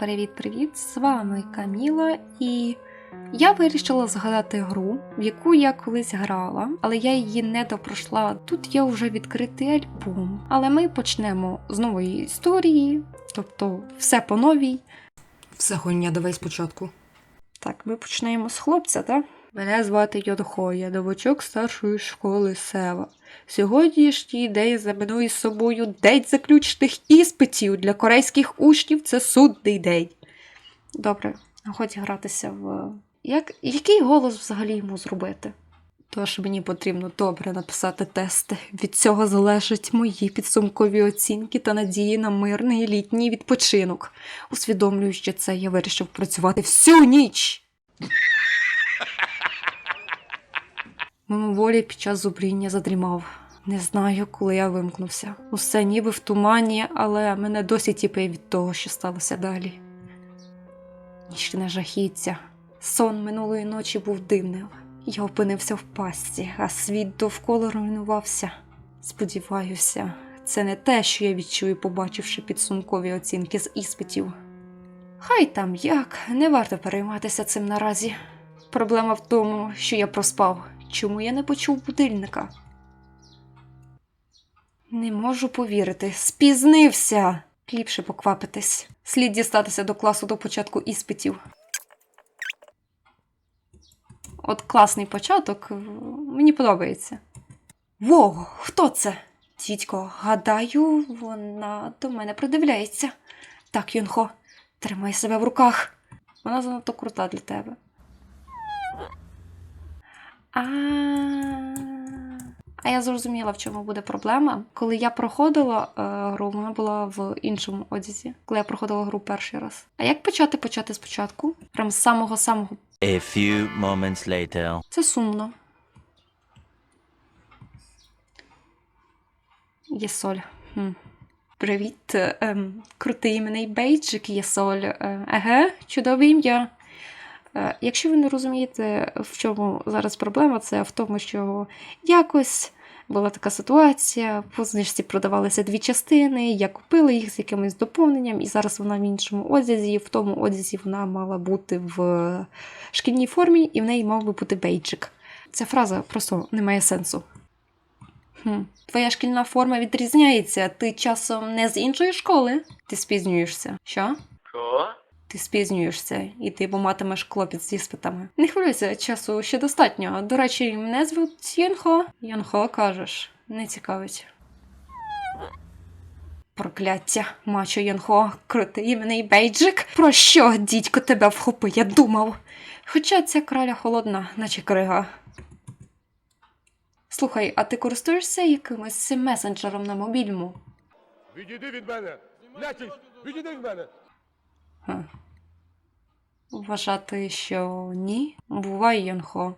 привіт-привіт! З вами Каміла, і я вирішила згадати гру, в яку я колись грала, але я її не допройшла. Тут є вже відкритий альбом. Але ми почнемо з нової історії, тобто все по новій. Все гоння, давай спочатку. Так, ми почнемо з хлопця, так? Мене звати Йодхо, я новачок старшої школи Сева. Сьогоднішній день знаменує собою день заключних іспитів для корейських учнів це судний день. Добре, хоч гратися в. Як... Який голос взагалі йому зробити? Тож мені потрібно добре написати тести. Від цього залежать мої підсумкові оцінки та надії на мирний літній відпочинок. Усвідомлюючи це, я вирішив працювати всю ніч. Мимоволі під час зубріння задрімав. Не знаю, коли я вимкнувся. Усе ніби в тумані, але мене досі тіпає від того, що сталося далі. Нічне жахіття. Сон минулої ночі був дивним. Я опинився в пастці, а світ довкола руйнувався. Сподіваюся, це не те, що я відчую, побачивши підсумкові оцінки з іспитів. Хай там як, не варто перейматися цим наразі. Проблема в тому, що я проспав. Чому я не почув будильника? Не можу повірити. Спізнився. Ліпше поквапитись. Слід дістатися до класу до початку іспитів. От класний початок. Мені подобається. Воу, хто це? Тітько, гадаю, вона до мене придивляється. Так, Юнхо, тримай себе в руках. Вона занадто крута для тебе. А, а я зрозуміла, в чому буде проблема. Коли я проходила е, гру, вона була в іншому одязі, коли я проходила гру перший раз. А як почати почати спочатку? Прям з самого самого. A few moments later. Це сумно. Єсоль. Хм. Привіт, ем, крутий іменний бейджик Єсоль. Е, еге, чудове ім'я. Е, Якщо ви не розумієте, в чому зараз проблема, це в тому, що якось була така ситуація, по знижці продавалися дві частини, я купила їх з якимось доповненням, і зараз вона в іншому одязі. В тому одязі вона мала бути в шкільній формі, і в неї мав би бути бейджик. Ця фраза просто не має сенсу. Хм. Твоя шкільна форма відрізняється. Ти часом не з іншої школи? Ти спізнюєшся. Що? Що? Ти спізнюєшся, і ти матимеш клопіт з іспитами. Не хвилюйся, часу ще достатньо. До речі, мене звуть Янхо. Янхо кажеш, не цікавить. Прокляття, мачо Янхо, крутий іменний бейджик. Про що, дідько, тебе вхопи, я думав. Хоча ця краля холодна, наче крига. Слухай, а ти користуєшся якимось месенджером на мобільному? Відійди від мене! Відійди від мене! Вважати, що ні. Буває, Йонхо.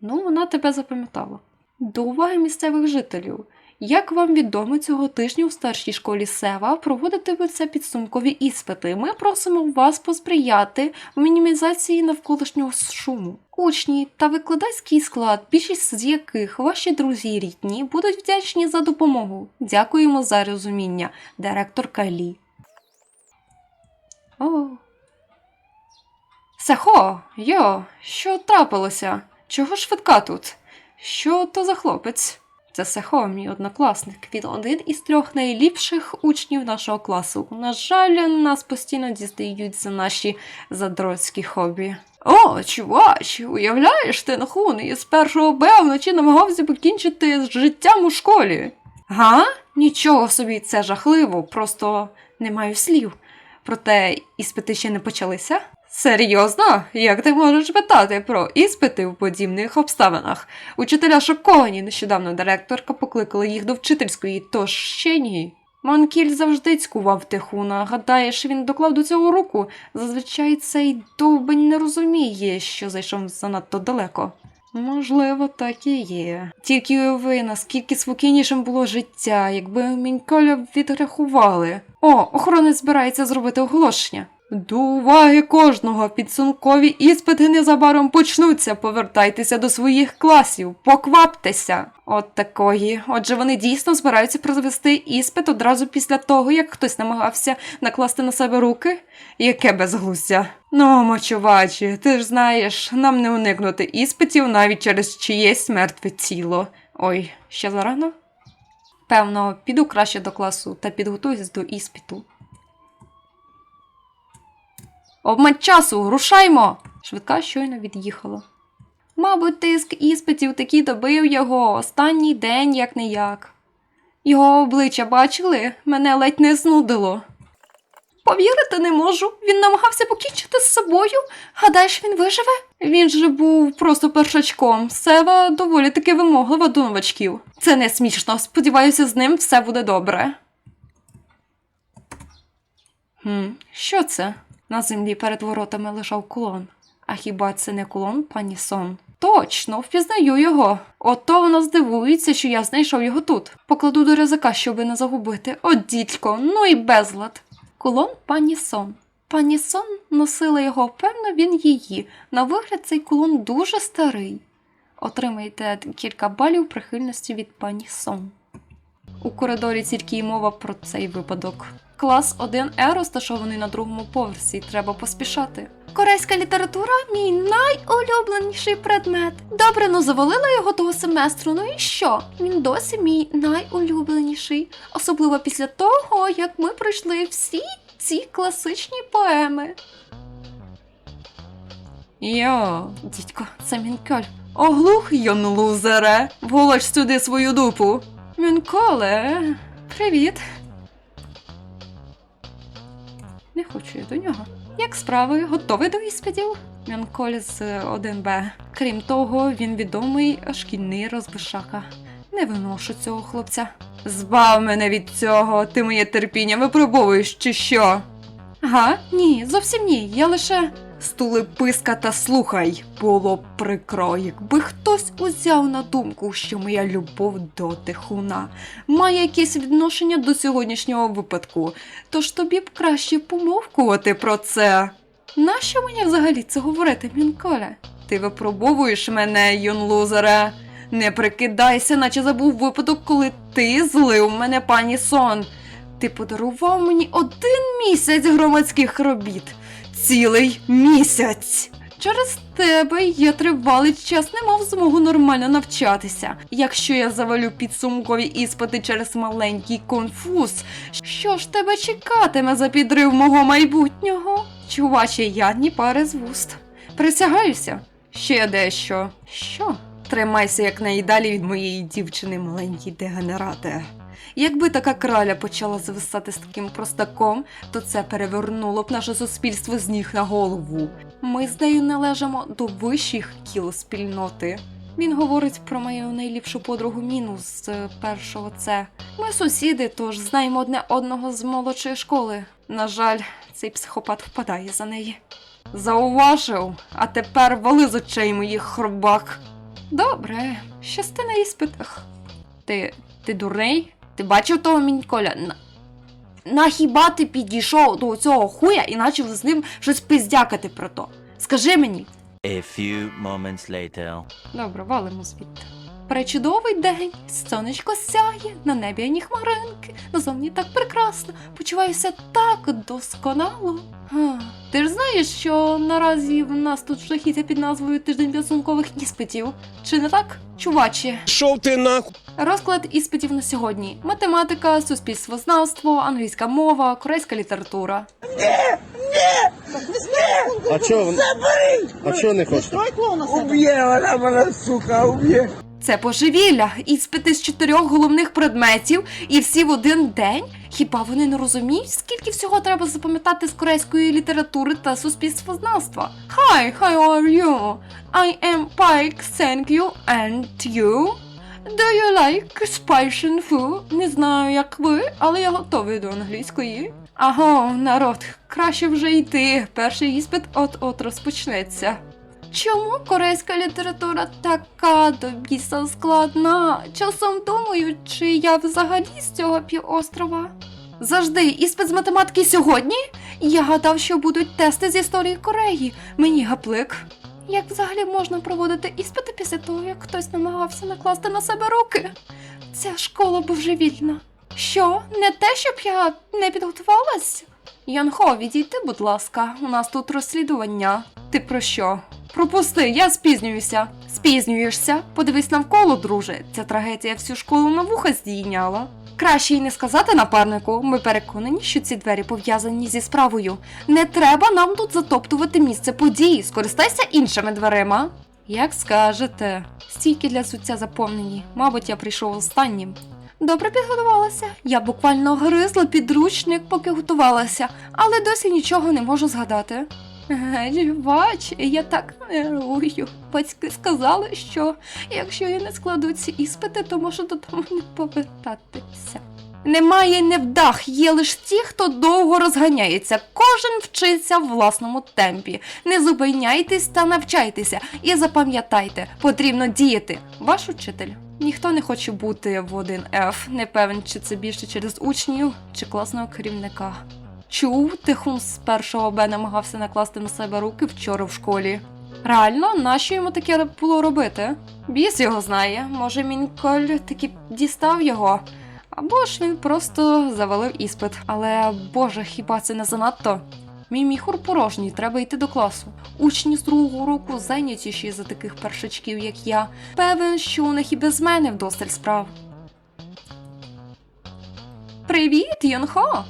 Ну, вона тебе запам'ятала. До уваги місцевих жителів. Як вам відомо, цього тижня у старшій школі Сева проводитимуться підсумкові іспити. Ми просимо вас посприяти в мінімізації навколишнього шуму. Учні та викладацький склад, більшість з яких ваші друзі і рідні, будуть вдячні за допомогу. Дякуємо за розуміння, директор Калі. О. Сехо, йо, що трапилося? Чого швидка тут? Що то за хлопець? Це Сехо, мій однокласник. Він один із трьох найліпших учнів нашого класу. На жаль, нас постійно дістають за наші задротські хобі. О, чувач, уявляєш, ти нахун із першого Б вночі намагався покінчити з життям у школі. Га? Нічого собі, це жахливо, просто не маю слів. Проте іспити ще не почалися. Серйозно? Як ти можеш питати про іспити в подібних обставинах? Учителя шоковані нещодавно директорка покликала їх до вчительської, тож ще ні. Манкіль завжди цькував Тихуна. Гадаєш, він доклав до цього руку. Зазвичай цей довбень не розуміє, що зайшов занадто далеко. Можливо, так і є. Тільки уяви, наскільки спокійнішим було життя, якби Міньколя відрахували. О, охоронець збирається зробити оголошення. До уваги кожного підсумкові іспити незабаром почнуться. Повертайтеся до своїх класів, покваптеся. От такої. Отже, вони дійсно збираються провести іспит одразу після того, як хтось намагався накласти на себе руки. Яке безглуздя. Ну, мочувачі, ти ж знаєш, нам не уникнути іспитів навіть через чиєсь мертве тіло. Ой, ще зарано? Певно, піду краще до класу та підготуюсь до іспиту. Обмать часу, рушаймо! Швидка щойно від'їхала. Мабуть, тиск іспитів таки добив його останній день як не як. Його обличчя бачили, мене ледь не знудило. Повірити не можу. Він намагався покінчити з собою. Гадаєш, він виживе? Він же був просто першачком. Сева доволі таки вимоглива до новачків. Це не смішно. Сподіваюся, з ним все буде добре. Хм, що це? На землі перед воротами лежав кулон. А хіба це не кулон, пані Сон? Точно, впізнаю його. Ото вона здивується, що я знайшов його тут. Покладу до ризика, щоби не загубити. О, дідько, ну і безлад. Кулон пані Сон. Пані Сон носила його, певно, він її. На вигляд цей кулон дуже старий. Отримайте кілька балів прихильності від пані Сон. У коридорі тільки й мова про цей випадок. Клас 1Е розташований на другому поверсі, треба поспішати. Корейська література мій найулюбленіший предмет. Добре, ну завалила його того семестру. Ну і що? Він досі мій найулюбленіший, особливо після того, як ми пройшли всі ці класичні поеми. Йо, дідько, це Мінколь. Оглух, йон лузере, волоч сюди свою дупу. Мінколе, привіт. Не хочу я до нього. Як справи, готовий до іспитів? З 1Б. Крім того, він відомий шкільний розбишака. Не виношу цього хлопця. Збав мене від цього, ти моє терпіння випробовуєш чи що? Га? Ні, зовсім ні. Я лише. Стули писка та слухай. Було прикро, якби хтось узяв на думку, що моя любов до тихуна має якесь відношення до сьогоднішнього випадку. Тож тобі б краще помовкувати про це. Нащо мені взагалі це говорити, Мінколе? Ти випробовуєш мене, юн лузере. Не прикидайся, наче забув випадок, коли ти злив мене, пані сон. Ти подарував мені один місяць громадських робіт. Цілий місяць. Через тебе я тривалий час не мав змогу нормально навчатися. Якщо я завалю підсумкові іспити через маленький конфуз, що ж тебе чекатиме за підрив мого майбутнього? Чуваче, я ні пари з вуст. Присягаюся. Ще дещо. Що? Тримайся якнайдалі від моєї дівчини, маленький дегенерате. Якби така краля почала зависати з таким простаком, то це перевернуло б наше суспільство з ніг на голову. Ми з нею належимо до вищих кіл спільноти. Він говорить про мою найліпшу подругу Міну з е, першого С. Ми сусіди, тож знаємо одне одного з молодшої школи. На жаль, цей психопат впадає за неї. Зауважив, а тепер вали з очей моїх хробак. Добре, щасти на іспитах. Ти. ти дурний? Ти бачив того міньколя? На... На хіба ти підійшов до цього хуя і почав з ним щось пиздякати про то? Скажи мені. A few moments later. Добре, валимо звідти. Пречудовий день, сонечко сяє, на небі ані хмаринки, назовні так прекрасно, почуваюся так досконало. А, ти ж знаєш, що наразі в нас тут шахіття під назвою Тиждень підсумкових іспитів. Чи не так, чувачі? Шов ти нахуй! Розклад іспитів на сьогодні: математика, суспільствознавство, англійська мова, корейська література. А чо, вон- а чо не хочете? Уб'є вона мене, сука, уб'є. Це божевілля, іспити з чотирьох головних предметів і всі в один день. Хіба вони не розуміють, скільки всього треба запам'ятати з корейської літератури та суспільствознавства? Hi, how are you? I am Pike, thank you, and you? Do you like spicy food? Не знаю, як ви, але я готовий до англійської. Аго, народ, краще вже йти. Перший іспит от-от розпочнеться. Чому корейська література така до біса складна? Часом думаю, чи я взагалі з цього півострова? Завжди іспит з математики сьогодні? Я гадав, що будуть тести з історії Кореї. Мені гаплик. Як взагалі можна проводити іспити після того, як хтось намагався накласти на себе руки? Ця школа божевільна. Що, не те, щоб я не підготувалась? Янхо, відійди, будь ласка, у нас тут розслідування. Ти про що? Пропусти, я спізнююся. Спізнюєшся? Подивись навколо, друже. Ця трагедія всю школу на вуха здійняла. Краще й не сказати напарнику. Ми переконані, що ці двері пов'язані зі справою. Не треба нам тут затоптувати місце події. Скористайся іншими дверима. Як скажете, стільки для суття заповнені. Мабуть, я прийшов останнім. Добре підготувалася. Я буквально гризла підручник, поки готувалася, але досі нічого не можу згадати. Бач, я так нервую. Батьки сказали, що якщо я не складу ці іспити, то можу додому не повертатися. Немає невдах, є лише ті, хто довго розганяється. Кожен вчиться в власному темпі. Не зупиняйтесь та навчайтеся. І запам'ятайте, потрібно діяти. Ваш учитель. Ніхто не хоче бути в 1F. Не певен, чи це більше через учнів чи класного керівника. Чув, Тихун з першого Б намагався накласти на себе руки вчора в школі. Реально, нащо йому таке було робити? Біс його знає. Може, Мінколь таки дістав його. Або ж він просто завалив іспит. Але боже, хіба це не занадто? Мій міхур порожній, треба йти до класу. Учні з другого року зайнятіші за таких першачків, як я. Певен, що у них і без мене вдосталь справ. Привіт, Йонхо!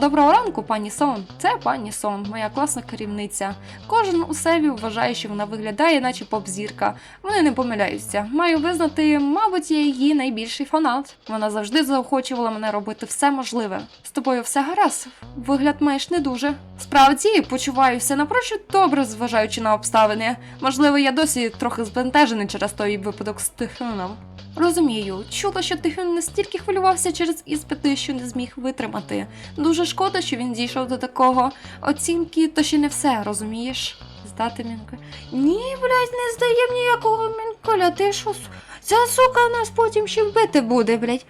Доброго ранку, пані Сон. Це пані Сон, моя класна керівниця. Кожен у себе вважає, що вона виглядає, наче поп-зірка. Вони не помиляються. Маю визнати, мабуть, я її найбільший фанат. Вона завжди заохочувала мене робити все можливе. З тобою все гаразд. Вигляд маєш не дуже. Справді, почуваюся напрочуд добре, зважаючи на обставини. Можливо, я досі трохи збентежений через той випадок з Тихоном. Розумію, чула, що Тихон настільки хвилювався через іспити, що не зміг витримати. Дуже шкода, що він дійшов до такого. Оцінки то ще не все, розумієш? Здати мінка. Ні, блядь, не здаєм ніякого мінколя. Ти що? Ця сука нас потім ще вбити буде, блядь.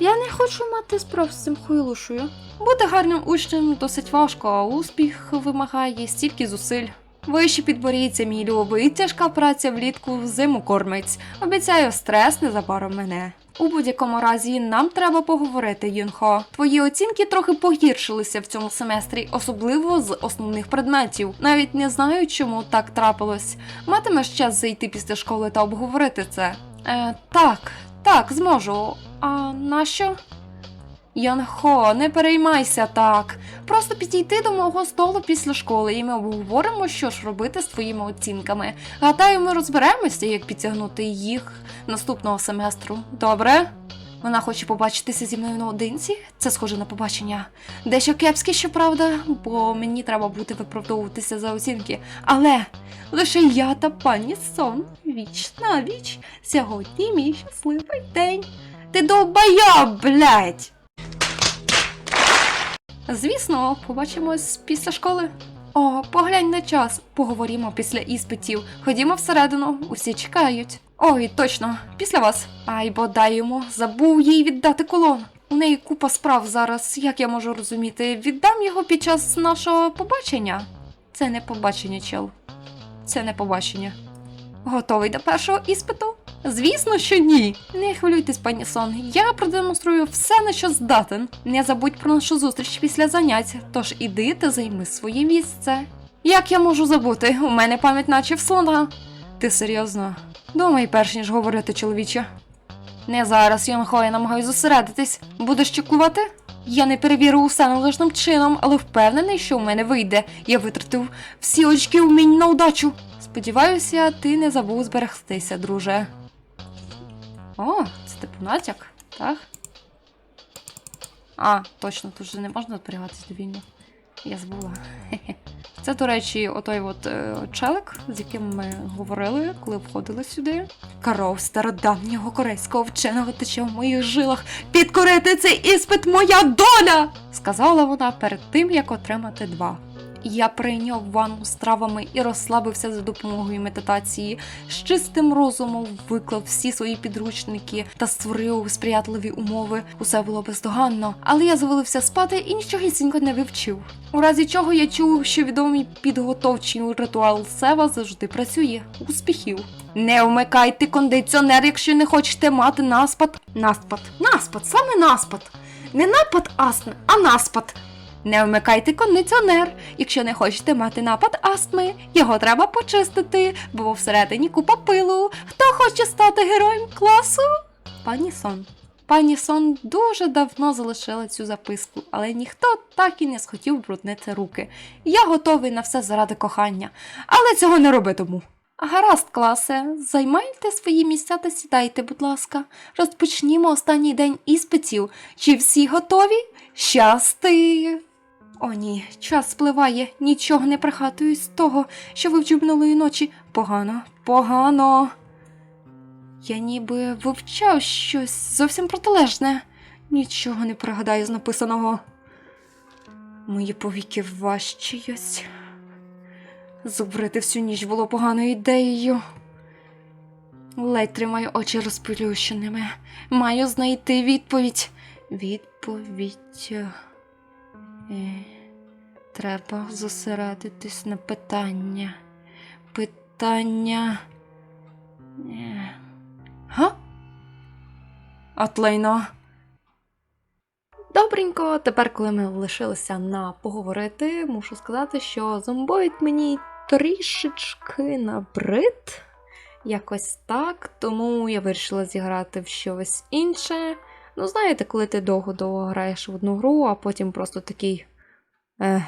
Я не хочу мати справ з цим хуйлушою. Бути гарним учнем досить важко, а успіх вимагає стільки зусиль. Вище підборіться, мій любий, тяжка праця влітку в зиму кормить. Обіцяю, стрес незабаром мене. У будь-якому разі нам треба поговорити, Юнхо. Твої оцінки трохи погіршилися в цьому семестрі, особливо з основних предметів. Навіть не знаю, чому так трапилось. Матимеш час зайти після школи та обговорити це. Е, так, так, зможу. А нащо? Янхо, не переймайся так. Просто підійти до мого столу після школи, і ми обговоримо, що ж робити з твоїми оцінками. Гадаю, ми розберемося, як підтягнути їх наступного семестру. Добре? Вона хоче побачитися зі мною наодинці. Це схоже на побачення. Дещо кепське, щоправда, бо мені треба буде виправдовуватися за оцінки. Але лише я та пані Сон віч на віч. Сьогодні мій щасливий день. Ти довбайоб, блядь! Звісно, побачимось після школи. О, поглянь на час. Поговоримо після іспитів. Ходімо всередину, усі чекають. Ой, точно, після вас. Ай, бодай йому, забув їй віддати колон. У неї купа справ зараз, як я можу розуміти. Віддам його під час нашого побачення. Це не побачення, чел. Це не побачення. Готовий до першого іспиту? Звісно, що ні. Не хвилюйтесь, пані Сон. Я продемонструю все, на що здатен. Не забудь про нашу зустріч після занять, тож іди та займи своє місце. Як я можу забути? У мене пам'ять наче в слона. Ти серйозно? Думай, перш ніж говорити, чоловіче. Не зараз, Йонхо, я намагаюся зосередитись. Будеш чекувати? Я не перевірив усе належним чином, але впевнений, що у мене вийде. Я витратив всі очки вмінь на удачу. Сподіваюся, ти не забув зберегтися, друже. О, це типу натяк, так? А, точно, тут же не можна зберігатися довільно. Я забула. Це, до речі, отой от е, челик, з яким ми говорили, коли входили сюди. Каров стародавнього корейського вченого тече в моїх жилах. Підкорити цей іспит моя доля! сказала вона перед тим, як отримати два. Я прийняв ванну з травами і розслабився за допомогою медитації. З чистим розумом виклав всі свої підручники та створив сприятливі умови. Усе було бездоганно, але я завалився спати і нічогісінько не вивчив. У разі чого я чув, що відомий підготовчий ритуал Сева завжди працює. Успіхів! Не вмикайте кондиціонер, якщо не хочете мати наспад. Наспад. Наспад, саме наспад. Не напад астми, а наспад. Не вмикайте кондиціонер, якщо не хочете мати напад астми. Його треба почистити, бо всередині купа пилу. Хто хоче стати героєм класу? Пані Сон. Пані Сон дуже давно залишила цю записку, але ніхто так і не схотів бруднити руки. Я готовий на все заради кохання, але цього не робитиму. Гаразд, класе, займайте свої місця та сідайте, будь ласка. Розпочнімо останній день іспитів. Чи всі готові? Щасти! О ні, час спливає, нічого не прихатую з того, що вивчив минулої ночі. Погано, погано. Я ніби вивчав щось зовсім протилежне. Нічого не пригадаю з написаного. Мої повіки важчають. Зубрити всю ніч було поганою ідеєю. Ледь тримаю очі розплющеними. Маю знайти відповідь. Відповідь. Е, треба зосередитись на питання. Питання. Е. Га? Атлейно. Добренько, тепер, коли ми лишилися на поговорити, мушу сказати, що зомбоїд мені трішечки набрид. Якось так, тому я вирішила зіграти в щось інше. Ну, знаєте, коли ти довго-довго граєш в одну гру, а потім просто такий. Ех,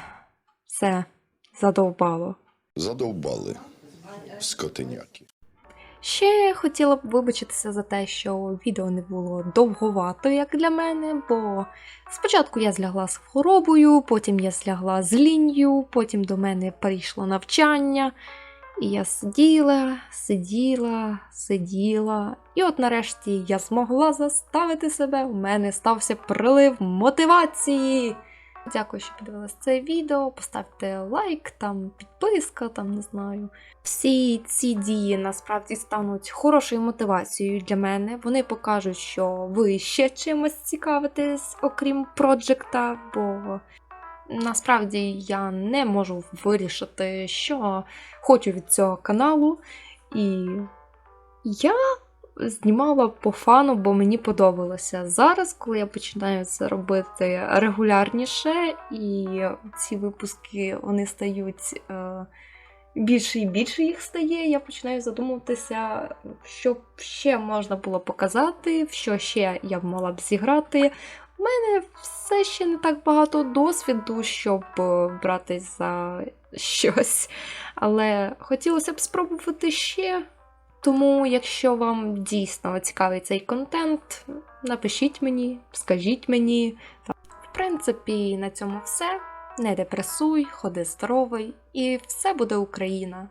все, задовбало. Задовбали скотиняки. Ще хотіла б вибачитися за те, що відео не було довговато, як для мене, бо спочатку я злягла з хворобою, потім я злягла з лінью, потім до мене прийшло навчання. І я сиділа, сиділа, сиділа. І от нарешті я змогла заставити себе. У мене стався прилив мотивації. Дякую, що подивилися це відео. Поставте лайк, там підписка, там не знаю. Всі ці дії насправді стануть хорошою мотивацією для мене. Вони покажуть, що ви ще чимось цікавитесь, окрім проджекта, бо насправді я не можу вирішити, що хочу від цього каналу. І я знімала по фану, бо мені подобалося. Зараз, коли я починаю це робити регулярніше, і ці випуски вони стають. Е- більше і більше їх стає, я починаю задумуватися, що ще можна було показати, що ще я б мала б зіграти. У мене все ще не так багато досвіду, щоб е, братись за щось. Але хотілося б спробувати ще. Тому, якщо вам дійсно цікавий цей контент, напишіть мені, скажіть мені. В принципі, на цьому все. Не депресуй, ходи здоровий, і все буде Україна.